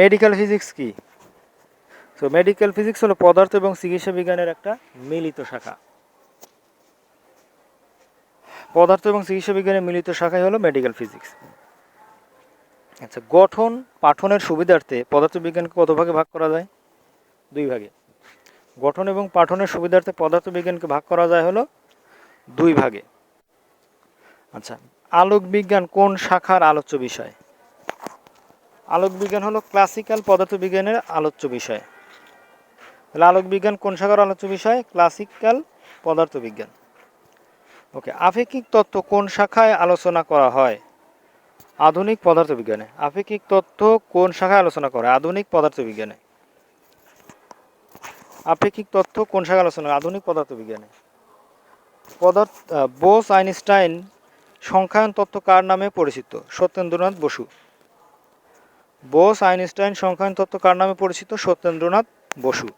Medical physics কি? তো medical physics হলো পদার্থ এবং চিকিৎসা বিজ্ঞানের একটা মিলিত শাখা। পদার্থ এবং চিকিৎসা বিজ্ঞানের মিলিত শাখাই হলো মেডিকেল ফিজিক্স আচ্ছা গঠন, পাঠনের সুবিধার্থে পদার্থ বিজ্ঞানকে কত ভাগে ভাগ করা যায়? দুই ভাগে। গঠন এবং পাঠনের সুবিধার্থে পদার্থ বিজ্ঞানকে ভাগ করা যায় হলো দুই ভাগে। আচ্ছা আলোক বিজ্ঞান কোন শাখার আলোচ্য বিষয়? আলোক বিজ্ঞান হলো ক্লাসিক্যাল পদার্থবিজ্ঞানের আলোচ্য বিষয়। তাহলে আলোক বিজ্ঞান কোন শাখার আলোচ্য বিষয়? ক্লাসিক্যাল পদার্থবিজ্ঞান। ওকে আপেক্ষিক তত্ত্ব কোন শাখায় আলোচনা করা হয়? আধুনিক পদার্থবিজ্ঞানে। আপেক্ষিক তত্ত্ব কোন শাখায় আলোচনা করে আধুনিক পদার্থবিজ্ঞানে। আপেক্ষিক তত্ত্ব কোন শাখায় আলোচনা? আধুনিক পদার্থবিজ্ঞানে। পদার্থ বোস আইনস্টাইন সংখ্যায়ন তত্ত্ব কার নামে পরিচিত? সত্যেন্দ্রনাথ বসু। বোস আইনস্টাইন সংখ্যায়ন তত্ত্ব কার নামে পরিচিত? সত্যেন্দ্রনাথ বসু।